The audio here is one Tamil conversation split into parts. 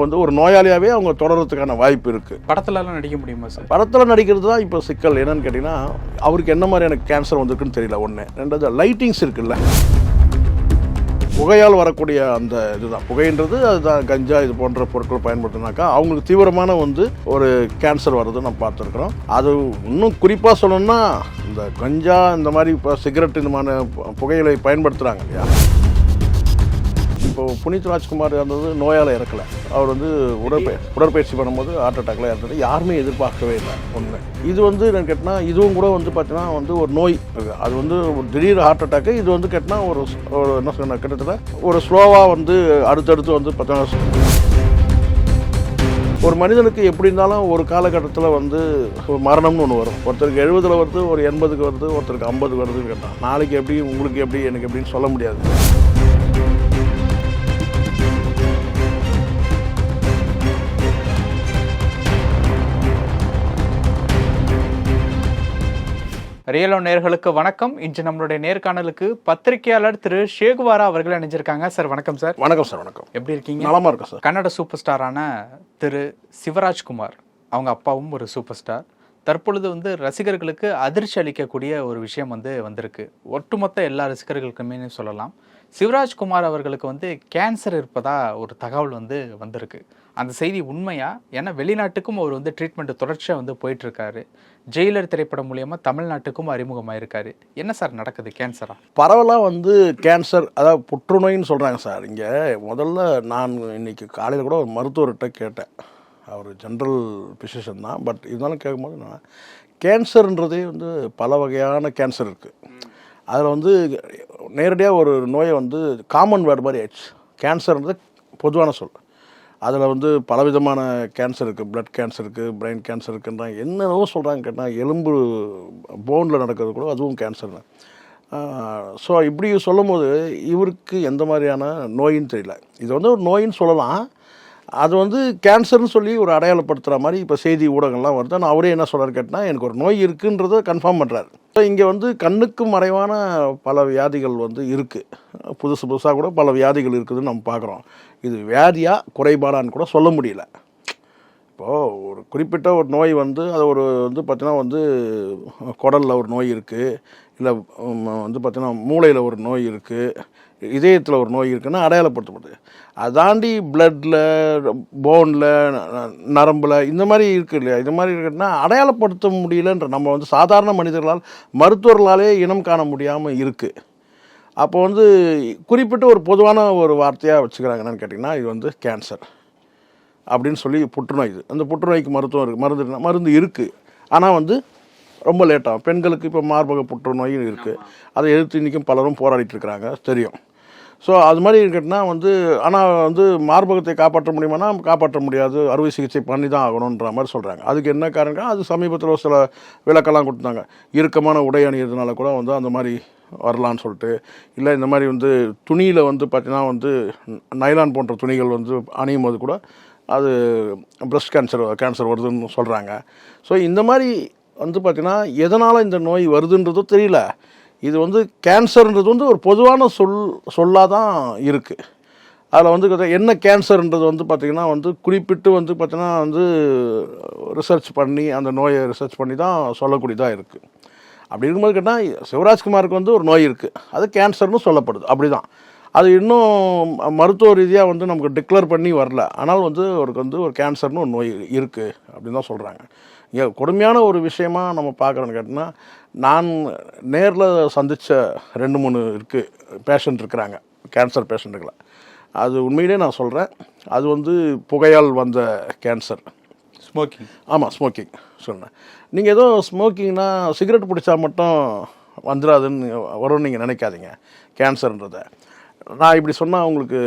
வந்து ஒரு நோயாளியாகவே அவங்க தொடர்றதுக்கான வாய்ப்பு இருக்குது படத்துல எல்லாம் நடிக்க முடியுமா சார்? படத்தில் நடிக்கிறது தான் இப்போ சிக்கல். என்னன்னு கேட்டிங்கன்னா அவருக்கு என்ன மாதிரியான கேன்சர் வந்திருக்குன்னு தெரியல ஒன்று ரெண்டாவது லைட்டிங்ஸ் இருக்குல்ல. புகையால் வரக்கூடிய அந்த இதுதான். புகைன்றது அதுதான் கஞ்சா இது போன்ற பொருட்கள் பயன்படுத்தினாக்கா அவங்களுக்கு தீவிரமான வந்து ஒரு கேன்சர் வர்றது நம்ம பார்த்துருக்குறோம். அது இன்னும் குறிப்பாக சொல்லணும்னா இந்த கஞ்சா இந்த மாதிரி இப்போ சிகரெட் இந்த மாதிரி புகையிலை பயன்படுத்துகிறாங்க இல்லையா? இப்போ புனித் ராஜ்குமார் இருந்தது நோயால் இறக்கல. அவர் வந்து உடற்பய உடற்பயிற்சி பண்ணும்போது ஹார்ட் அட்டாக்ல இறந்தது யாருமே எதிர்பார்க்கவே இல்லை ஒன்று இது வந்து என்ன கேட்டால் இதுவும் கூட வந்து பார்த்தீங்கன்னா வந்து ஒரு நோய். அது வந்து ஒரு திடீர் ஹார்ட் அட்டாக்கு இது வந்து கேட்டினா ஒரு ஒரு என்ன சொன்ன கிட்டத்தட்ட ஒரு ஸ்லோவாக வந்து அடுத்தடுத்து வந்து பார்த்தீங்கன்னா ஒரு மனிதனுக்கு எப்படி இருந்தாலும் ஒரு காலகட்டத்தில் வந்து மரணம்னு ஒன்று வரும். ஒருத்தருக்கு எழுபதில் வருது ஒரு எண்பதுக்கு வருது ஒருத்தருக்கு ஐம்பது வருதுன்னு கேட்டான் நாளைக்கு எப்படி உங்களுக்கு எப்படி எனக்கு எப்படின்னு சொல்ல முடியாது. ரியலோ நேர்களுக்கு வணக்கம். இன்று நம்மளுடைய நேர்காணலுக்கு பத்திரிகையாளர் திரு ஷேகுவாரா அவர்கள் இணைஞ்சிருக்காங்க. சார் வணக்கம் சார். வணக்கம் சார் வணக்கம். எப்படி இருக்கீங்க? நலமா இருக்கேன் சார். கன்னட சூப்பர் ஸ்டாரான திரு சிவராஜ்குமார் அவங்க அப்பாவும் ஒரு சூப்பர் ஸ்டார் தற்பொழுது வந்து ரசிகர்களுக்கு அதிர்ச்சி அளிக்கக்கூடிய ஒரு விஷயம் வந்து வந்திருக்கு. ஒட்டுமொத்த எல்லா ரசிகர்களுக்குமே சொல்லலாம். சிவராஜ்குமார் அவர்களுக்கு வந்து கேன்சர் இருப்பதா ஒரு தகவல் வந்து வந்திருக்கு. அந்த செய்தி உண்மையா? ஏன்னா வெளிநாட்டுக்கும் அவர் வந்து ட்ரீட்மெண்ட் தொடர்ச்சியாக வந்து போயிட்டுருக்காரு. ஜெயிலர் திரைப்படம் மூலயமா தமிழ்நாட்டுக்கும் அறிமுகமாயிருக்காரு. என்ன சார் நடக்குது? கேன்சரா பரவலாக வந்து கேன்சர் அதாவது புற்றுநோயின்னு சொல்கிறாங்க சார். இங்கே முதல்ல நான் இன்னைக்கு காலையில் கூட ஒரு மருத்துவர்கிட்ட கேட்டேன். அவர் ஜென்ரல் பிசிஷன் தான். பட் இருந்தாலும் கேட்கும்போது நான் கேன்சர்ன்றதே வந்து பல வகையான கேன்சர் இருக்குது அதில் வந்து நேரடியாக ஒரு நோயை வந்து காமன் வேர்டு மாதிரி ஆயிடுச்சு. கேன்சர்ன்றது பொதுவான சொல். அதில் வந்து பலவிதமான கேன்சர் இருக்குது பிளட் கேன்சர் இருக்குது பிரெயின் கேன்சர் இருக்குன்றாங்க என்னென்னவோ சொல்கிறாங்க கேட்டால் எலும்பு போனில் நடக்கிறது கூட அதுவும் கேன்சர் தான். ஸோ இப்படி சொல்லும்போது இவருக்கு எந்த மாதிரியான நோயின்னு தெரியல. இது வந்து ஒரு நோயின்னு சொல்லலாம். அது வந்து கேன்சர்னு சொல்லி ஒரு அடையாளப்படுத்துகிற மாதிரி இப்போ செய்தி ஊடகங்கள்லாம் வருது. ஆனால் அவரே என்ன சொல்கிறார் கேட்டால் எனக்கு ஒரு நோய் இருக்குன்றதை கன்ஃபார்ம் பண்ணுறாரு இங்கே வந்து கண்ணுக்கு மறைவான பல வியாதிகள் வந்து இருக்குது புதுசு புதுசாக கூட பல வியாதிகள் இருக்குதுன்னு நம்ம பார்க்குறோம் இது வியாதியாக குறைபாடான்னு கூட சொல்ல முடியல. இப்போது ஒரு குறிப்பிட்ட ஒரு நோய் வந்து அது ஒரு வந்து பார்த்தீங்கன்னா வந்து குடலில் ஒரு நோய் இருக்குது இல்லை வந்து பார்த்தீங்கன்னா மூளையில் ஒரு நோய் இருக்குது இதயத்தில் ஒரு நோய் இருக்குன்னா அடையாளப்படுத்தப்படுது அதை தாண்டி பிளட்டில் போனில் நரம்பில் இந்த மாதிரி இருக்குது இல்லையா? இது மாதிரி இருக்குன்னா அடையாளப்படுத்த முடியலன்ற நம்ம வந்து சாதாரண மனிதர்களால் மருத்துவர்களாலே இனம் காண முடியாமல் இருக்குது அப்போ வந்து குறிப்பிட்ட ஒரு பொதுவான ஒரு வார்த்தையாக வச்சுக்கிறாங்க என்னன்னு கேட்டிங்கன்னா இது வந்து கேன்சர் அப்படின்னு சொல்லி புற்றுநோய் இது. அந்த புற்றுநோய்க்கு மருத்துவம் இருக்குது மருந்து மருந்து இருக்குது ஆனால் வந்து ரொம்ப லேட்டாகும் பெண்களுக்கு இப்போ மார்பக புற்றுநோய் இருக்குது அதை எதிர்த்து இன்றைக்கும் பலரும் போராடிட்டு இருக்கிறாங்க. தெரியும். ஸோ அது மாதிரி இருக்கட்டுனா வந்து ஆனால் வந்து மார்பகத்தை காப்பாற்ற முடியுமானா காப்பாற்ற முடியாது. அறுவை சிகிச்சை பண்ணி தான் ஆகணுன்ற மாதிரி சொல்கிறாங்க அதுக்கு என்ன காரணம் அது சமீபத்தில் ஒரு சில விளக்கெல்லாம் கொடுத்தாங்க. இறுக்கமான உடை அணியிறதுனால கூட வந்து அந்த மாதிரி வரலான்னு சொல்லிட்டு. இல்லை இந்த மாதிரி வந்து துணியில் வந்து பார்த்தீங்கன்னா வந்து நைலான் போன்ற துணிகள் வந்து அணியும் போது கூட அது பிரஸ்ட் கேன்சர் கேன்சர் வருதுன்னு சொல்கிறாங்க ஸோ இந்த மாதிரி வந்து பார்த்திங்கன்னா எதனால் இந்த நோய் வருதுன்றதும் தெரியல. இது வந்து கேன்சர்ன்றது வந்து ஒரு பொதுவான சொல் சொல்லாக தான் இருக்குது அதில் வந்து என்ன கேன்சர்ன்றது வந்து பார்த்திங்கன்னா வந்து குறிப்பிட்டு வந்து பார்த்திங்கன்னா வந்து ரிசர்ச் பண்ணி அந்த நோயை ரிசர்ச் பண்ணி தான் சொல்லக்கூடியதாக இருக்குது அப்படி இருக்கும்போது கேட்டால் சிவராஜ்குமாருக்கு வந்து ஒரு நோய் இருக்குது அது கேன்சர்னு சொல்லப்படுது. அப்படி தான் அது இன்னும் மருத்துவ ரீதியாக வந்து நமக்கு டிக்ளேர் பண்ணி வரல. ஆனால் வந்து அவருக்கு வந்து ஒரு கேன்சர்னு ஒரு நோய் இருக்குது அப்படின்னு தான் சொல்கிறாங்க இங்கே கொடுமையான ஒரு விஷயமா நம்ம பார்க்குறோன்னு கேட்டோம்னா நான் நேரில் சந்தித்த ரெண்டு மூணு இருக்குது பேஷண்ட் இருக்கிறாங்க கேன்சர் பேஷண்ட்டுகளை அது உண்மையிலே நான் சொல்கிறேன் அது வந்து புகையால் வந்த கேன்சர் ஸ்மோக்கிங் ஆமாம் ஸ்மோக்கிங் சொன்னேன். நீங்கள் ஏதோ ஸ்மோக்கிங்னா சிகரெட் பிடிச்சா மட்டும் வந்துடாதுன்னு வரும்னு நீங்கள் நினைக்காதீங்க கேன்சர்ன்றதை நான் இப்படி சொன்னால் உங்களுக்கு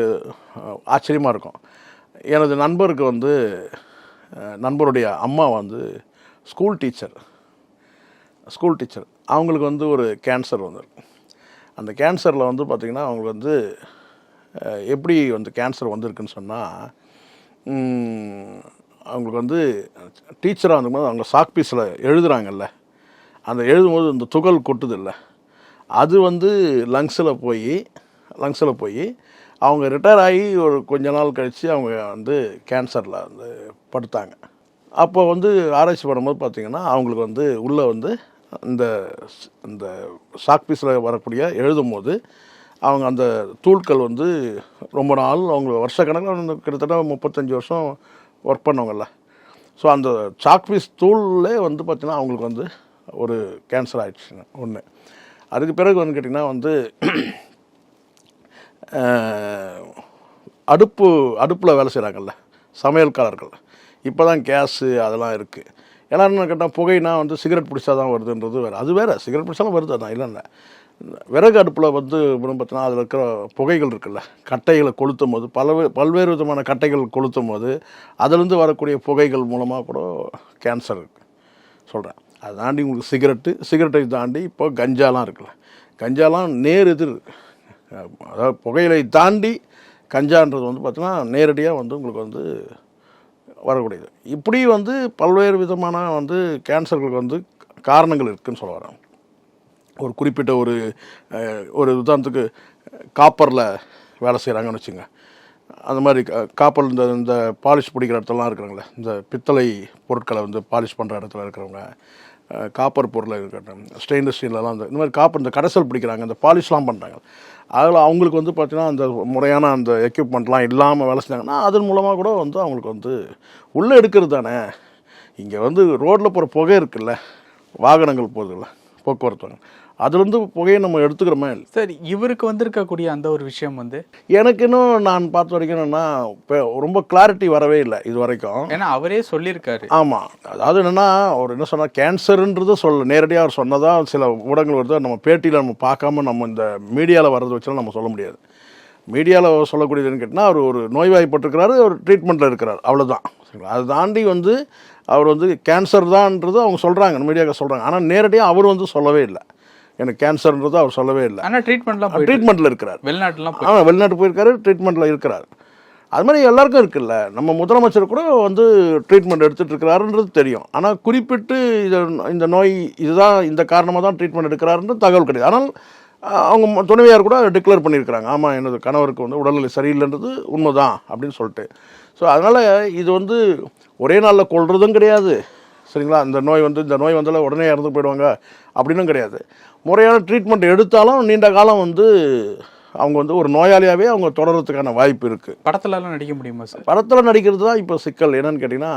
ஆச்சரியமாக இருக்கும். எனது நண்பருக்கு வந்து நண்பருடைய அம்மா வந்து ஸ்கூல் டீச்சர் ஸ்கூல் டீச்சர் அவங்களுக்கு வந்து ஒரு கேன்சர் வந்திருக்கு அந்த கேன்சரில் வந்து பார்த்திங்கன்னா அவங்களுக்கு வந்து எப்படி வந்து கேன்சர் வந்திருக்குன்னு சொன்னால் அவங்களுக்கு வந்து டீச்சராக வந்தபோது அவங்க சாக் பீஸில் எழுதுறாங்கல்ல. அந்த எழுதும்போது இந்த துகள் கொட்டுது இல்லை அது வந்து லங்ஸில் போய் லங்ஸில் போய் அவங்க ரிட்டையர் ஆகி ஒரு கொஞ்ச நாள் கழித்து அவங்க வந்து கேன்சரில் வந்து படுத்தாங்க. அப்போ வந்து ஆராய்ச்சி பண்ணும்போது பார்த்தீங்கன்னா அவங்களுக்கு வந்து உள்ளே வந்து இந்த இந்த சாக் பீஸில் வரக்கூடிய எழுதும் போது அவங்க அந்த தூள்கள் வந்து ரொம்ப நாள் அவங்க வருஷக்கணக்கில் கிட்டத்தட்ட முப்பத்தஞ்சு வருஷம் ஒர்க் பண்ணவங்கல்ல. ஸோ அந்த சாக் பீஸ் தூள்லே வந்து பார்த்திங்கன்னா அவங்களுக்கு வந்து ஒரு கேன்சர் ஆகிடுச்சுங்க ஒன்று அதுக்கு பிறகு வந்து கேட்டிங்கன்னா வந்து அடுப்பு அடுப்பில் வேலை செய்கிறாங்கல்ல சமையல்காரர்கள். இப்போ தான் கேஸு அதெல்லாம் இருக்குது ஏன்னா என்ன கேட்டால் புகைனா வந்து சிகரெட் பிடிச்சா தான் வருதுன்றது வேறு. அது வேறு. சிகரெட் பிடிச்சாலும் வருது அதான் இல்லைல்ல விறகு அடுப்பில் வந்து பார்த்தீங்கன்னா அதில் இருக்கிற புகைகள் இருக்குல்ல கட்டைகளை கொளுத்தும் போது பல பல்வேறு விதமான கட்டைகள் கொளுத்தும் போது அதுலேருந்து வரக்கூடிய புகைகள் மூலமாக கூட கேன்சர் இருக்குது சொல்கிறேன் அதை தாண்டி உங்களுக்கு சிகரெட்டு சிகரெட்டை தாண்டி இப்போ கஞ்சாலாம் இருக்குல்ல. கஞ்சாலாம் நேர் எதிர். அதாவது புகையிலை தாண்டி கஞ்சான்றது வந்து பார்த்தீங்கன்னா நேரடியாக வந்து உங்களுக்கு வந்து வரக்கூடியது. இப்படி வந்து பல்வேறு விதமான வந்து கேன்சர்களுக்கு வந்து காரணங்கள் இருக்குதுன்னு சொல்ல வரேன். ஒரு குறிப்பிட்ட ஒரு ஒரு உதாரணத்துக்கு காப்பரில் வேலை செய்கிறாங்கன்னு வச்சுங்க. அந்த மாதிரி காப்பர் இந்த இந்த பாலிஷ் பிடிக்கிற இடத்துலலாம் இருக்கிறாங்களே இந்த பித்தளை பொருட்களை வந்து பாலிஷ் பண்ணுற இடத்துல இருக்கிறவங்க காப்பர் பொருளை இருக்கட்டும் ஸ்டெயின்லெஸ் ஸ்டீல்லாம் அந்த இந்த மாதிரி காப்பர் இந்த கடைசல் பிடிக்கிறாங்க இந்த பாலிஷ்லாம் பண்ணுறாங்க அதில் அவங்களுக்கு வந்து பார்த்திங்கன்னா அந்த முறையான அந்த எக்யூப்மெண்ட்லாம் இல்லாமல் வேலை செஞ்சாங்கன்னா அதன் மூலமாக கூட வந்து அவங்களுக்கு வந்து உள்ளே எடுக்கிறது தானே. இங்கே வந்து ரோட்டில் போகிற புகை இருக்குல்ல வாகனங்கள் போகுதுல்ல போக்குவரத்து அதுலேருந்து புகையை நம்ம எடுத்துக்கிறோமே இல்லை? சார் இவருக்கு வந்திருக்கக்கூடிய அந்த ஒரு விஷயம் வந்து எனக்கு இன்னும் நான் பார்த்த வரைக்கும் என்னென்னா ரொம்ப கிளாரிட்டி வரவே இல்லை இது வரைக்கும். ஏன்னா அவரே சொல்லியிருக்காரு. ஆமாம் அதாவது என்னென்னா அவர் என்ன சொன்னால் கேன்சருன்றது சொல்ல நேரடியாக அவர் சொன்னதா சில ஊடகங்கள் வருது. நம்ம பேட்டியில் நம்ம பார்க்காம நம்ம இந்த மீடியாவில் வர்றது வச்சாலும் நம்ம சொல்ல முடியாது. மீடியாவில் சொல்லக்கூடியதுன்னு கேட்டால் அவர் ஒரு நோய்வாய்ப்பட்டிருக்கிறாரு ஒரு ட்ரீட்மெண்ட்டில் இருக்கிறார். அவ்வளோதான் சரிங்களா? அதை தாண்டி வந்து அவர் வந்து கேன்சர் தான்ன்றது அவங்க சொல்கிறாங்க மீடியாவுக்கு சொல்கிறாங்க ஆனால் நேரடியாக அவர் வந்து சொல்லவே இல்லை. எனக்கு கேன்சர்ன்றது அவர் சொல்லவே இல்லை. ஆனா ட்ரீட்மெண்ட்லாம் ட்ரீட்மெண்ட்டில் இருக்கிறார். வெளிநாட்டுலாம் ஆ வெளிநாட்டு போயிருக்காரு ட்ரீட்மெண்ட்டில் இருக்கிறார். அது மாதிரி எல்லாருக்கும் இருக்குல்ல. நம்ம முதலமைச்சர் கூட வந்து ட்ரீட்மெண்ட் எடுத்துட்டு இருக்கிறாருன்றது தெரியும். ஆனால் குறிப்பிட்டு இது இந்த நோய் இதுதான் இந்த காரணமாக தான் ட்ரீட்மெண்ட் எடுக்கிறாருன்றது தகவல் கிடையாது. ஆனால் அவங்க துணைவியார் கூட டிக்ளேர் பண்ணியிருக்கிறாங்க. ஆமாம் எனது கணவருக்கு வந்து உடல்நிலை சரியில்லைன்றது உண்மைதான் அப்படின்னு சொல்லிட்டு. ஸோ அதனால் இது வந்து ஒரே நாளில் கொள்றதும் கிடையாது. சரிங்களா? இந்த நோய் வந்து இந்த நோய் வந்தாலும் உடனே இறந்து போயிடுவாங்க அப்படின்னும் கிடையாது. முறையான ட்ரீட்மெண்ட் எடுத்தாலும் நீண்ட காலம் வந்து அவங்க வந்து ஒரு நோயாளியாகவே அவங்க தொடர்றதுக்கான வாய்ப்பு இருக்குது படத்துல எல்லாம் நடிக்க முடியுமா சார் படத்தில் நடிக்கிறது தான் இப்போ சிக்கல். என்னன்னு கேட்டிங்கன்னா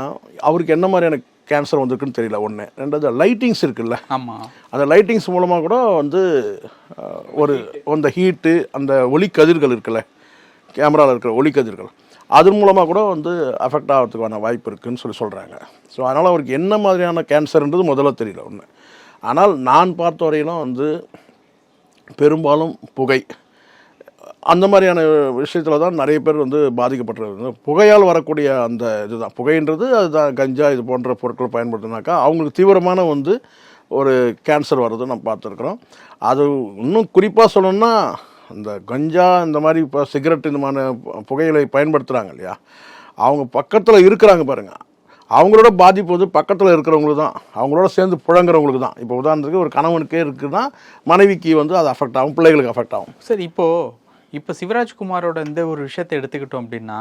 அவருக்கு என்ன மாதிரியான கேன்சர் வந்திருக்குன்னு தெரியல ஒன்று ரெண்டாவது லைட்டிங்ஸ் இருக்குல்ல? ஆமா. அந்த லைட்டிங்ஸ் மூலமாக கூட வந்து ஒரு அந்த ஹீட்டு அந்த ஒளிக்கதிர்கள் இருக்குல்ல? கேமராவில் இருக்கிற ஒளிக்கதிர்கள். அது மூலமாக கூட வந்து அஃபெக்ட் ஆகிறதுக்கான வாய்ப்பு இருக்குன்னு சொல்லி சொல்கிறாங்க ஸோ அதனால் அவருக்கு என்ன மாதிரியான கேன்சர்ன்றது முதல்ல தெரியல ஒன்று ஆனால் நான் பார்த்த வரையிலும் வந்து பெரும்பாலும் புகை. அந்த மாதிரியான விஷயத்தில் தான் நிறைய பேர் வந்து பாதிக்கப்பட்டிருக்காங்க. புகையால் வரக்கூடிய அந்த இதுதான். புகைன்றது அதுதான் கஞ்சா இது போன்ற பொருட்களை பயன்படுத்தினாக்கா அவங்களுக்கு தீவிரமான வந்து ஒரு கேன்சர் வர்றது நம்ம பார்த்துருக்குறோம். அது இன்னும் குறிப்பாக சொல்லணும்னா இந்த கஞ்சா இந்த மாதிரி இப்போ சிகரெட் இந்த மாதிரி புகையிலை பயன்படுத்துகிறாங்க இல்லையா? அவங்க பக்கத்தில் இருக்கிறாங்க பாருங்கள் அவங்களோட பாதிப்பு வந்து பக்கத்தில் இருக்கிறவங்களுக்கு தான். அவங்களோட சேர்ந்து புழங்குறவங்களுக்கு தான். இப்போ உதாரணத்துக்கு ஒரு கணவனுக்கே இருக்குன்னா மனைவிக்கு வந்து அது அஃபெக்ட் ஆகும் பிள்ளைகளுக்கு அஃபெக்ட் ஆகும். சரி இப்போது இப்போ சிவராஜ்குமாரோட இந்த ஒரு விஷயத்தை எடுத்துக்கிட்டோம் அப்படின்னா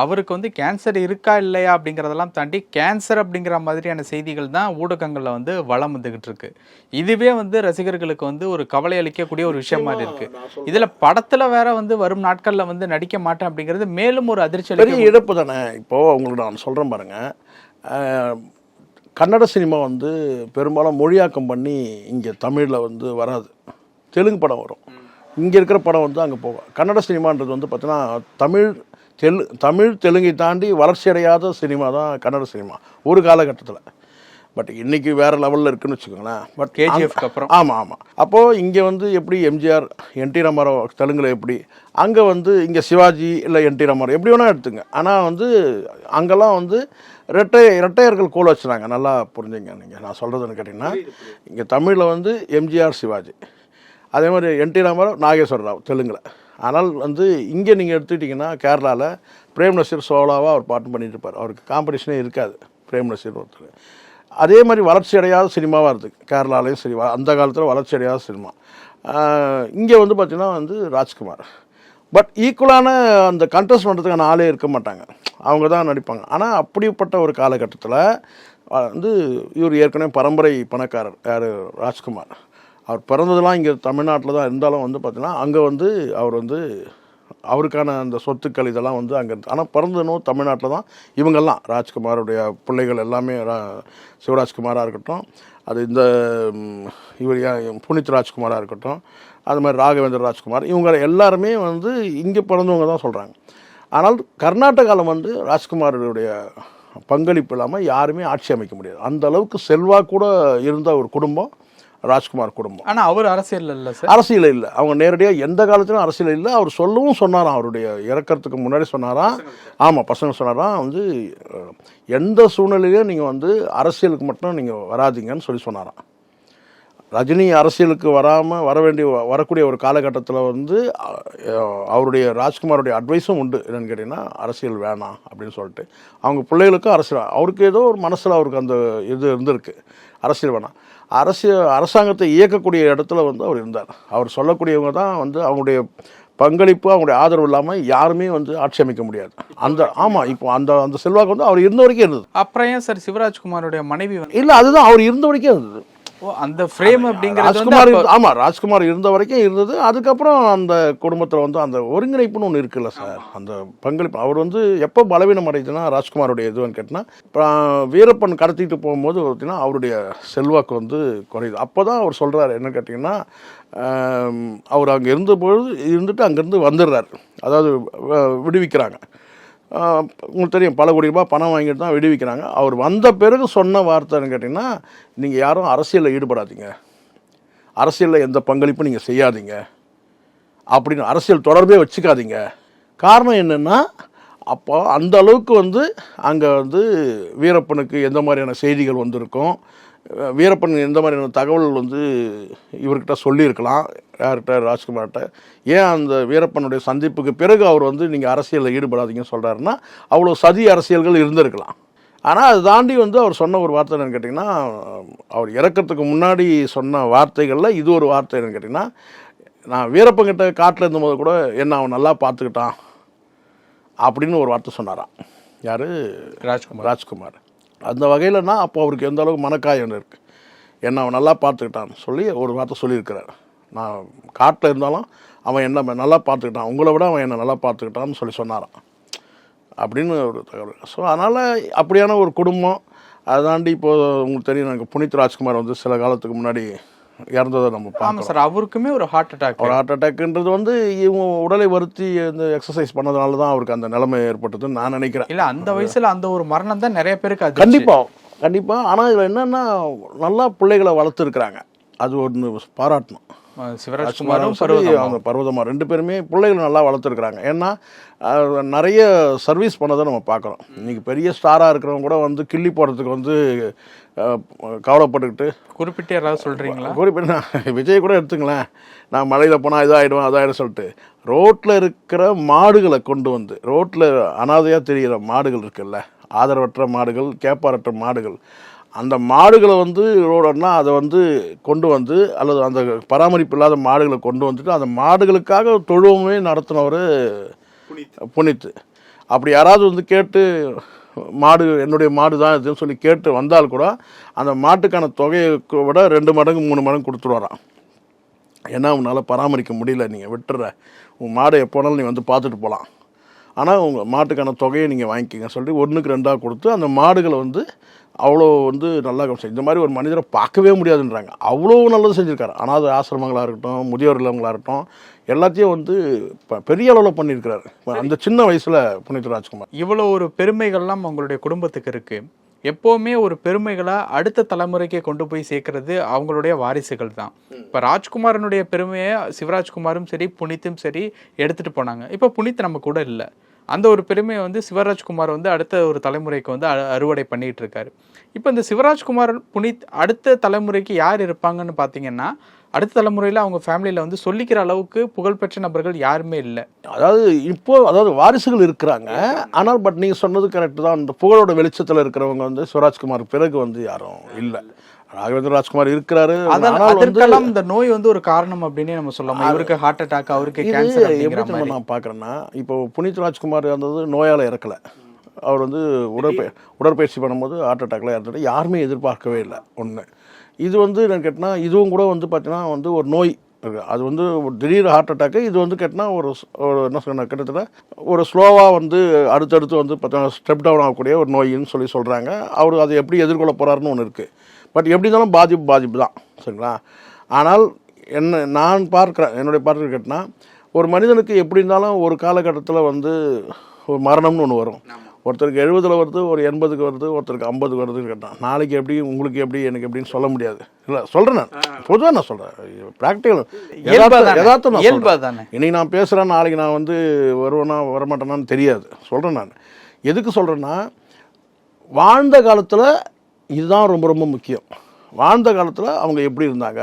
அவருக்கு வந்து கேன்சர் இருக்கா இல்லையா அப்படிங்கிறதெல்லாம் தாண்டி கேன்சர் அப்படிங்கிற மாதிரியான செய்திகள் தான் ஊடகங்களில் வந்து வளம் வந்துகிட்டு இருக்கு. இதுவே வந்து ரசிகர்களுக்கு வந்து ஒரு கவலை அளிக்கக்கூடிய ஒரு விஷயம் மாதிரி இருக்கு. இதுல படத்துல வேற வந்து வரும் நாட்கள்ல வந்து நடிக்க மாட்டேன் அப்படிங்கிறது மேலும் ஒரு அதிர்ச்சி பெரிய இழப்பு தானே? இப்போது உங்களுக்கு நான் சொல்கிறேன் பாருங்க. கன்னட சினிமா வந்து பெரும்பாலும் மொழியாக்கம் பண்ணி இங்கே தமிழில் வந்து வராது. தெலுங்கு படம் வரும். இங்கே இருக்கிற படம் வந்து அங்கே போகும் கன்னட சினிமான்றது வந்து பார்த்தீங்கன்னா தமிழ் தெலு தமிழ் தெலுங்கை தாண்டி வளர்ச்சி அடையாத சினிமா தான் கன்னட சினிமா ஒரு காலகட்டத்தில். பட் இன்னைக்கு வேறு லெவலில் இருக்குன்னு வச்சுக்கோங்களேன். பட் கேஜிஎஃப்க்கு அப்புறம். ஆமாம் ஆமாம் அப்போது இங்கே வந்து எப்படி எம்ஜிஆர் என் டி ராமாராவ் தெலுங்குல எப்படி அங்கே வந்து இங்கே சிவாஜி இல்லை என் டி ராமாராவ் எப்படி வேணால் எடுத்துங்க. ஆனால் வந்து அங்கெல்லாம் வந்து ரெட்டை ரெட்டையர்கள் கோல் வச்சுறாங்க. நல்லா புரிஞ்சுங்க நீங்கள் நான் சொல்கிறதுன்னு கேட்டிங்கன்னா இங்கே தமிழில் வந்து எம்ஜிஆர் சிவாஜி. அதே மாதிரி என்டி ராமராவ் நாகேஸ்வர ராவ் தெலுங்கில். ஆனால் வந்து இங்கே நீங்கள் எடுத்துக்கிட்டிங்கன்னா கேரளாவில் பிரேம் நசீர் சோலாவாக அவர் பாட்டு பண்ணிட்டு இருப்பார் அவருக்கு காம்படிஷனே இருக்காது பிரேம் நசீர் ஒருத்தர். அதே மாதிரி வளர்ச்சி அடையாத சினிமாவாக இருக்குது கேரளாலையும் சரி அந்த காலத்தில் வளர்ச்சி அடையாத சினிமா. இங்கே வந்து பார்த்திங்கன்னா வந்து ராஜ்குமார். பட் ஈக்குவலான அந்த கண்டெஸ்ட் பண்ணுறதுக்கான ஆளே இருக்க மாட்டாங்க. அவங்க தான் நடிப்பாங்க. ஆனால் அப்படிப்பட்ட ஒரு காலகட்டத்தில் வந்து இவர் ஏற்கனவே பரம்பரை பணக்காரர் யார்? ராஜ்குமார். அவர் பிறந்ததெல்லாம் இங்கே தமிழ்நாட்டில் தான் இருந்தாலும் வந்து பார்த்தீங்கன்னா அங்கே வந்து அவர் வந்து அவருக்கான அந்த சொத்துக்கள் இதெல்லாம் வந்து அங்கே ஆனால் பிறந்தனும் தமிழ்நாட்டில் தான் இவங்கெல்லாம் ராஜ்குமாருடைய பிள்ளைகள் எல்லாமே ரா- சிவராஜ்குமாராக இருக்கட்டும் அது இந்த இவர் புனித் ராஜ்குமாராக இருக்கட்டும் அது மாதிரி ராகவேந்திர ராஜ்குமார் இவங்க எல்லாருமே வந்து இங்கே பிறந்தவங்க தான் சொல்கிறாங்க ஆனால் கர்நாடகாவில் வந்து ராஜ்குமாருடைய பங்களிப்பு இல்லாமல் யாருமே ஆட்சி அமைக்க முடியாது. அந்த அளவுக்கு செல்வா கூட இருந்த ஒரு குடும்பம் ராஜ்குமார் குடும்பம். ஆனா அவர் அரசியல் இல்ல சார். அரசியல் இல்லை. அவங்க நேரடியாக எந்த காலத்திலும் அரசியல் இல்லை. அவர் சொல்லவும் சொன்னாராம். அவருடைய இறக்கறதுக்கு முன்னாடி சொன்னாராம். ஆமாம் பசங்க சொன்னாராம். வந்து எந்த சூழ்நிலையிலையும் நீங்கள் வந்து அரசியலுக்கு மட்டும் நீங்கள் வராதீங்கன்னு சொல்லி சொன்னாராம். ரஜினி அரசியலுக்கு வராமல் வர வேண்டிய வரக்கூடிய ஒரு காலகட்டத்தில் வந்து அவருடைய ராஜ்குமாருடைய அட்வைஸும் உண்டு. என்னன்னு கேட்டிங்கன்னா அரசியல் வேணாம் அப்படின்னு சொல்லிட்டு. அவங்க பிள்ளைகளுக்கும் அரசியல் அவருக்கு ஏதோ ஒரு மனசில் அவருக்கு அந்த இது இருந்திருக்கு. அரசியல் வேணாம். அரசியல் அரசாங்கத்தை இயக்கக்கூடிய இடத்துல வந்து அவர் இருந்தார். அவர் சொல்லக்கூடியவங்க தான் வந்து அவங்களுடைய பங்களிப்பு அவங்களுடைய ஆதரவு இல்லாமல் யாருமே வந்து ஆட்சி அமைக்க முடியாது. அந்த ஆமாம் இப்போ அந்த அந்த செல்வாக்கு வந்து அவர் இருந்த வரைக்கும் இருந்தது. அப்புறம் ஏன் சார் சிவராஜ்குமாரோடைய மனைவி இல்லை அதுதான் அவர் இருந்த வரைக்கும் இருந்தது. அந்த ஃப்ரேம் அப்படிங்கிறது ராஜ்குமார் அப்ப- இருந்த- ஆமா ராஜ்குமார் இருந்த வரைக்கும் இருந்தது. அதுக்கப்புறம் அந்த குடும்பத்தில் வந்து அந்த ஒருங்கிணைப்புன்னு ஒன்று இருக்குல்ல சார். அந்த பங்களிப்பு. அவர் வந்து எப்போ பலவீனம் அடையுதுன்னா ராஜ்குமாருடைய இதுன்னு இப்போ வீரப்பன் கடத்திட்டு போகும்போது பார்த்தீங்கன்னா அவருடைய செல்வாக்கு வந்து குறையுது. அப்போ தான் அவர் சொல்கிறாரு என்ன கேட்டிங்கன்னா அவர் அங்கே இருந்தபொழுது இருந்துட்டு அங்கேருந்து வந்துடுறாரு. அதாவது விடுவிக்கிறாங்க. உங்களுக்கு தெரியும் பல கோடி ரூபாய் பணம் வாங்கிட்டு தான் விடுவிக்கிறாங்க. அவர் வந்த பிறகு சொன்ன வார்த்தைன்னு கேட்டிங்கன்னா நீங்கள் யாரும் அரசியலில் ஈடுபடாதீங்க. அரசியலில் எந்த பங்களிப்பும் நீங்கள் செய்யாதீங்க. அப்படின்னு அரசியல் தொடர்பே வச்சுக்காதீங்க. காரணம் என்னென்னா அப்போ அந்த அளவுக்கு வந்து அங்கே வந்து வீரப்பனுக்கு எந்த மாதிரியான செய்திகள் வந்திருக்கும்? வீரப்பன் எந்த மாதிரியான தகவல் வந்து இவர்கிட்ட சொல்லியிருக்கலாம் யார்கிட்ட ராஜ்குமார்கிட்ட? ஏன் அந்த வீரப்பனுடைய சந்திப்புக்கு பிறகு அவர் வந்து நீங்கள் அரசியலில் ஈடுபடாதீங்கன்னு சொல்கிறாருன்னா அவ்வளோ சதி அரசியல்கள் இருந்திருக்கலாம். ஆனால் அதை தாண்டி வந்து அவர் சொன்ன ஒரு வார்த்தை என்னன்னு கேட்டிங்கன்னா அவர் இறக்கறதுக்கு முன்னாடி சொன்ன வார்த்தைகளில் இது ஒரு வார்த்தை என்னன்னு கேட்டிங்கன்னா நான் வீரப்பங்கிட்ட காட்டில் இருந்தபோது கூட என்ன அவன் நல்லா பார்த்துக்கிட்டான் அப்படின்னு ஒரு வார்த்தை சொன்னாராம். யார்? ராஜ்குமார். ராஜ்குமார். அந்த வகையில்னா அப்போ அவருக்கு எந்த அளவுக்கு மனக்காயம் இருக்குது என்னை அவன் நல்லா பார்த்துக்கிட்டான்னு சொல்லி ஒரு வார்த்தை சொல்லியிருக்கிறார். நான் காட்டில் இருந்தாலும் அவன் என்ன நல்லா பார்த்துக்கிட்டான். உங்களை விட அவன் என்னை நல்லா பார்த்துக்கிட்டான்னு சொல்லி சொன்னாரான் அப்படின்னு ஒரு தகவல். ஸோ அதனால் அப்படியான ஒரு குடும்பம் அதை தாண்டி உங்களுக்கு தெரியும் எனக்கு புனித் ராஜ்குமார் வந்து சில காலத்துக்கு முன்னாடி இறந்ததை நம்ம பார்க்கலாம் சார் அவருக்குமே ஒரு ஹார்ட் அட்டாக் அவர் ஹார்ட் அட்டாக்ன்றது வந்து இவங்க உடலை வருத்தி இந்த எக்ஸசைஸ் பண்ணதுனால தான் அவருக்கு அந்த நிலைமை ஏற்பட்டதுன்னு நான் நினைக்கிறேன். இல்ல அந்த வயசுல அந்த ஒரு மரணம் தான் நிறைய பேருக்கு அது கண்டிப்பா கண்டிப்பா. ஆனால் இதில் என்னன்னா நல்லா பிள்ளைகளை வளர்த்துருக்குறாங்க. அது ஒன்று பாராட்டணும். சிவராஜ்குமாரும் அவங்க பர்வதமா ரெண்டு பேருமே பிள்ளைகளை நல்லா வளர்த்துருக்குறாங்க. ஏன்னா நிறைய சர்வீஸ் பண்ணதை நம்ம பார்க்குறோம். இன்னைக்கு பெரிய ஸ்டாராக இருக்கிறவங்க கூட வந்து கிள்ளி போடுறதுக்கு வந்து கவலைப்பட்டுக்கிட்டு. குறிப்பிட்டு யாராவது சொல்றீங்களா? குறிப்பிட்ட விஜய் கூட எடுத்துங்களேன். நான் மலையில் போனால் இதாகிடும் அதாயிடும் சொல்லிட்டு. ரோட்டில் இருக்கிற மாடுகளை கொண்டு வந்து ரோட்டில் அனாதையாக தெரிகிற மாடுகள் இருக்குல்ல ஆதரவற்ற மாடுகள் கேப்பாரற்ற மாடுகள் அந்த மாடுகளை வந்து ரோடன்னா அதை வந்து கொண்டு வந்து அல்லது அந்த பராமரிப்பு இல்லாத மாடுகளை கொண்டு வந்துட்டு அந்த மாடுகளுக்காக தொழுவமே நடத்தினவர் புனித்து அப்படி யாராவது வந்து கேட்டு மாடு என்னுடைய மாடு தான் இதுன்னு சொல்லி கேட்டு வந்தால் கூட அந்த மாட்டுக்கான தொகையை விட ரெண்டு மடங்கு மூணு மடங்கு கொடுத்துருவாராம். ஏன்னா உன்னால் பராமரிக்க முடியல நீங்கள் விட்டுற. உன் மாடை எப்போனாலும் நீ வந்து பார்த்துட்டு போகலாம் ஆனால் உங்கள் மாட்டுக்கான தொகையை நீங்கள் வாங்கிக்கிங்க. சொல்லிட்டு ஒன்றுக்கு ரெண்டாக கொடுத்து அந்த மாடுகளை வந்து அவ்வளோ வந்து நல்லா கவனிச்சு இந்த மாதிரி ஒரு மனிதரை பார்க்கவே முடியாதுன்றாங்க. அவ்வளோ நல்லது செஞ்சுருக்காரு. அனாதை ஆசிரமங்களாக இருக்கட்டும் முதியோர் இல்லங்களாக இருக்கட்டும் எல்லாத்தையும் வந்து பெரிய அளவில் பண்ணியிருக்கிறாரு. அந்த சின்ன வயசில் புனித் ராஜ்குமார். இவ்வளவு ஒரு பெருமைகள்லாம் உங்களுடைய குடும்பத்துக்கு இருக்கு. எப்போவுமே ஒரு பெருமைகளை அடுத்த தலைமுறைக்கு கொண்டு போய் சேர்க்கறது அவங்களுடைய வாரிசுகள் தான். இப்போ ராஜ்குமாரனுடைய பெருமையை சிவராஜ்குமாரும் சரி புனித்தும் சரி எடுத்துட்டு போனாங்க. இப்போ புனித் நம்ம கூட இல்லை. அந்த ஒரு பெருமையை வந்து சிவராஜ்குமார் வந்து அடுத்த ஒரு தலைமுறைக்கு வந்து அ- அறுவடை பண்ணிட்டு இருக்காரு இப்போ இந்த சிவராஜ்குமார் புனித் அடுத்த தலைமுறைக்கு யார் இருப்பாங்கன்னு பார்த்தீங்கன்னா அடுத்த தலைமுறையில் அவங்க ஃபேமிலியில் வந்து சொல்லிக்கிற அளவுக்கு புகழ்பெற்ற நபர்கள் யாருமே இல்லை. அதாவது இப்போ அதாவது வாரிசுகள் இருக்கிறாங்க. ஆனால் பட் நீங்கள் சொன்னது கரெக்டு தான். அந்த புகழோட வெளிச்சத்தில் இருக்கிறவங்க வந்து சிவராஜ்குமார் பிறகு வந்து யாரும் இல்லை. ராகவேந்திர ராஜ்குமார் இருக்கிறாரு. அதற்கெல்லாம் இந்த நோய் வந்து ஒரு காரணம் அப்படின்னே நம்ம சொல்லலாம். இவருக்கு ஹார்ட் அட்டாக் அவருக்கு கேன்சர் எப்படி நான் பார்க்குறேன்னா இப்போ புனித் ராஜ்குமார் இருந்தது நோயால் இறக்கல. அவர் வந்து உடற்பய உடற்பயிற்சி பண்ணும்போது ஹார்ட் அட்டாக்ல இறந்துட்டு யாருமே எதிர்பார்க்கவே இல்லை ஒன்று இது வந்து நான் கேட்டினா இதுவும் கூட வந்து பார்த்தீங்கன்னா வந்து ஒரு நோய் இருக்கு. அது வந்து ஒரு திடீர் ஹார்ட் அட்டாக்கு இது வந்து கேட்டினா ஒரு ஒரு என்ன சொன்ன கிட்டத்தட்ட ஒரு ஸ்லோவாக வந்து அடுத்தடுத்து வந்து பார்த்தீங்கன்னா ஸ்டெப் டவுன் ஆகக்கூடிய ஒரு நோயின்னு சொல்லி சொல்கிறாங்க அவர் அதை எப்படி எதிர்கொள்ள போகிறாருன்னு ஒன்று இருக்குது பட் எப்படி இருந்தாலும் பாதிப்பு பாதிப்பு தான். சரிங்களா? ஆனால் என்ன நான் பார்க்குறேன் என்னுடைய பார்வை கேட்டினா ஒரு மனிதனுக்கு எப்படி இருந்தாலும் ஒரு காலகட்டத்தில் வந்து ஒரு மரணம்னு ஒன்று வரும். ஒருத்தருக்கு எழுபதில் வருது ஒரு எண்பதுக்கு வருது ஒருத்தருக்கு ஐம்பதுக்கு வருதுன்னு கேட்டான் நாளைக்கு எப்படி உங்களுக்கு எப்படி எனக்கு எப்படின்னு சொல்ல முடியாது. இல்லை சொல்கிறேன் நான். பொதுவாக நான் சொல்கிறேன் ப்ராக்டிக்கல்? யதார்த்தம் நான்? இன்னைக்கு நான் பேசுகிறேன் நாளைக்கு நான் வந்து வருவேனா வரமாட்டேனான்னு தெரியாது. சொல்கிறேன் நான். எதுக்கு சொல்கிறேன்னா வாழ்ந்த காலத்தில் இதுதான் ரொம்ப ரொம்ப முக்கியம். வாழ்ந்த காலத்தில் அவங்க எப்படி இருந்தாங்க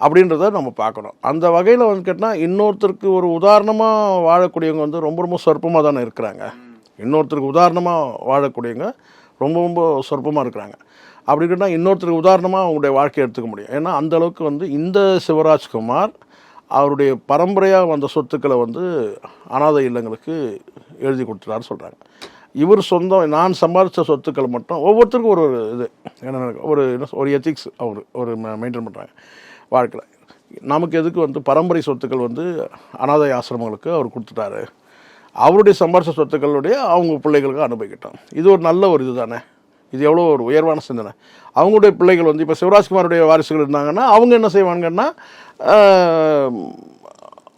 அப்படின்றத நம்ம பார்க்கணும். அந்த வகையில் வந்து கேட்டால் இன்னொருத்தருக்கு ஒரு உதாரணமாக வாழக்கூடியவங்க வந்து ரொம்ப ரொம்ப சொற்பமாக தானே இருக்கிறாங்க. இன்னொருத்தருக்கு உதாரணமாக வாழக்கூடியவங்க ரொம்ப ரொம்ப சொற்பமாக இருக்கிறாங்க. அப்படி கேட்டால் இன்னொருத்தருக்கு உதாரணமாக அவங்களுடைய வாழ்க்கையை எடுத்துக்க முடியும். ஏன்னா அந்த அளவுக்கு வந்து இந்த சிவராஜ்குமார் அவருடைய பரம்பரையாக வந்த சொத்துக்களை வந்து அனாதை இல்லங்களுக்கு எழுதி கொடுத்துட்டாரு சொல்கிறாங்க இவர் சொந்தம் நான் சம்பாதிச்ச சொத்துக்கள் மட்டும் ஒவ்வொருத்தருக்கும் ஒரு ஒரு இது. என்ன ஒரு என்ன ஒரு எத்திக்ஸ் அவர் ஒரு மெயின்டைன் பண்ணுறாங்க வாழ்க்கையில். நமக்கு எதுக்கு வந்து பரம்பரை சொத்துக்கள் வந்து அனாதை ஆசிரமங்களுக்கு அவர் கொடுத்துட்டாரு. அவருடைய சம்பாரிச சொத்துக்களுடைய அவங்க பிள்ளைகளுக்கு அனுபவிக்கட்டும். இது ஒரு நல்ல ஒரு இது தானே இது எவ்வளோ ஒரு உயர்வான சிந்தனை. அவங்களுடைய பிள்ளைகள் வந்து இப்போ சிவராஜ்குமாருடைய வாரிசுகள் இருந்தாங்கன்னா அவங்க என்ன செய்வாங்கன்னா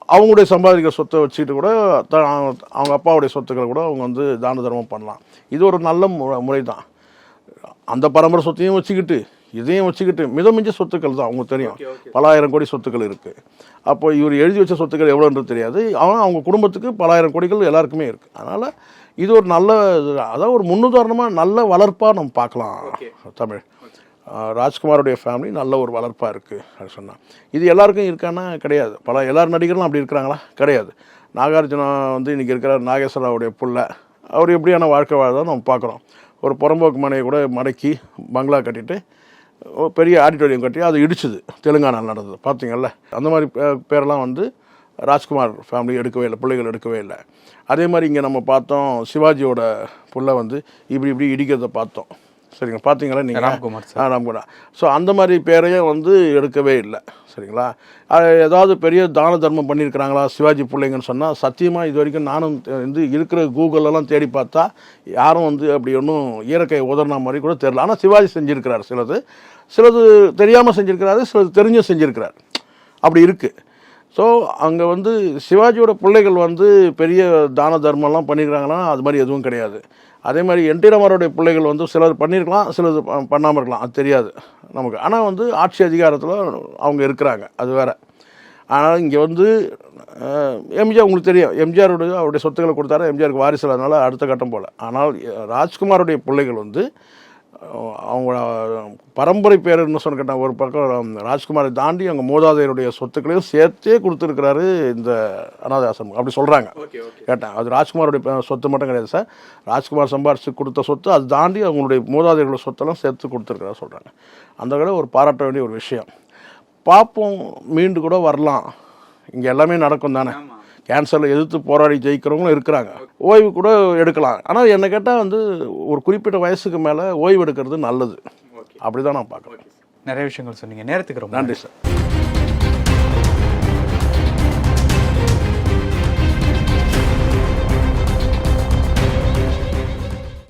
அவங்களுடைய சம்பாதிக்கிற சொத்தை வச்சுக்கிட்டு கூட த- அவங்க அப்பாவுடைய சொத்துக்களை கூட அவங்க வந்து தான தர்மம் பண்ணலாம். இது ஒரு நல்ல மு- முறை தான் அந்த பரம்பரை சொத்தையும் வச்சுக்கிட்டு இதையும் வச்சுக்கிட்டு மிதமிஞ்ச சொத்துக்கள் தான் அவங்க தெரியும். பலாயிரம் கோடி சொத்துக்கள் இருக்குது அப்போ இவர் எழுதி வச்ச சொத்துக்கள் எவ்வளோன்றது தெரியாது. அவன் அவங்க குடும்பத்துக்கு பலாயிரம் கோடிகள் எல்லாருக்குமே இருக்குது அதனால் இது ஒரு நல்ல அதாவது ஒரு முன்னுதாரணமாக நல்ல வளர்ப்பாக நம்ம பார்க்கலாம் தமிழ். ராஜ்குமாருடைய ஃபேமிலி நல்ல ஒரு வளர்ப்பாக இருக்குது அப்படின்னு சொன்னான் இது எல்லாருக்கும் இருக்கான்னா கிடையாது. பல எல்லார் நடிகர்களும் அப்படி இருக்கிறாங்களா? கிடையாது. நாகார்ஜுனா வந்து இன்றைக்கி இருக்கிற நாகேஸ்வராவுடைய பிள்ளை. அவர் எப்படியான வாழ்க்கை வாழ்தான் நம்ம பார்க்குறோம். ஒரு புறம்போக்கு மனையை கூட மடக்கி பங்களா கட்டிட்டு பெரிய ஆடிட்டோரியம் கட்டி அது இடிச்சுது. தெலுங்கானாவில் நடந்தது. பார்த்தீங்கல்ல? அந்த மாதிரி பே- பேரெல்லாம் வந்து ராஜ்குமார் ஃபேமிலி எடுக்கவே இல்லை பிள்ளைகள் எடுக்கவே இல்லை. அதே மாதிரி இங்கே நம்ம பார்த்தோம் சிவாஜியோட புள்ள வந்து இப்படி இப்படி இடிக்கிறத பார்த்தோம். சரிங்க. பார்த்தீங்களா நீங்கள் ராம்குமார் சார். ராம்குமார். ஸோ அந்த மாதிரி பேரையும் வந்து எடுக்கவே இல்லை. சரிங்களா? ஏதாவது பெரிய தான தர்மம் பண்ணியிருக்கிறாங்களா? சிவாஜி பிள்ளைங்கன்னு சொன்னால் சத்தியமாக இது வரைக்கும் நானும் வந்து இருக்கிற கூகுளெல்லாம் தேடி பார்த்தா யாரும் வந்து அப்படி ஒன்றும் ஈரக்கை உதறின மாதிரி கூட தெரில ஆனால் சிவாஜி செஞ்சுருக்கிறார் சிலது. சிலது தெரியாமல் செஞ்சுருக்கிறாரு சிலது தெரிஞ்சும் செஞ்சுருக்கிறார். அப்படி இருக்குது ஸோ அங்கே வந்து சிவாஜியோட பிள்ளைகள் வந்து பெரிய தான தர்மம்லாம் பண்ணியிருக்காங்கன்னா அது மாதிரி எதுவும் கிடையாது. அதே மாதிரி என் ராமாரோடைய பிள்ளைகள் வந்து சிலர் பண்ணியிருக்கலாம் சிலது ப- பண்ணாமல் இருக்கலாம். அது தெரியாது நமக்கு. ஆனால் வந்து ஆட்சி அதிகாரத்தில் அவங்க இருக்கிறாங்க. அது வேற. ஆனால் இங்கே வந்து எம்ஜிஆர் உங்களுக்கு தெரியும். எம்ஜிஆருடைய அவருடைய சொத்துக்களை கொடுத்தாரு. எம்ஜிஆருக்கு வாரிசு இல்லாதனால அடுத்த கட்டம் போல். ஆனால் ராஜ்குமாருடைய பிள்ளைகள் வந்து அஹ், அவங்க பரம்பரை பேர் என்ன சொன்ன கேட்டால் ஒரு பக்கம் ராஜ்குமாரை தாண்டி அவங்க மூதாதையருடைய சொத்துக்களையும் சேர்த்தே கொடுத்துருக்கிறாரு இந்த அனாதை ஆசிரமம் அப்படி சொல்கிறாங்க கேட்டேன் அது ராஜ்குமாருடைய சொத்து மட்டும் கிடையாது சார். ராஜ்குமார் சம்பாரிச்சு கொடுத்த சொத்து அது தாண்டி அவங்களுடைய மூதாதையர்களோட சொத்தெல்லாம் சேர்த்து கொடுத்துருக்கிறதா சொல்கிறாங்க அந்த வகையில் ஒரு பாராட்ட வேண்டிய ஒரு விஷயம். பார்ப்போம் மீண்டு கூட வரலாம். இங்கே எல்லாமே நடக்கும் தானே கேன்சரில் எதிர்த்து போராடி ஜெயிக்கிறவங்களும் இருக்கிறாங்க. ஓய்வு கூட எடுக்கலாம். ஆனால் என்னை கேட்டால் வந்து ஒரு குறிப்பிட்ட வயசுக்கு மேலே ஓய்வு எடுக்கிறது நல்லது. அப்படி தான் நான் பார்க்குறேன். நிறைய விஷயங்கள் சொன்னீங்க. நேரத்துக்கு ரொம்ப நன்றி சார்.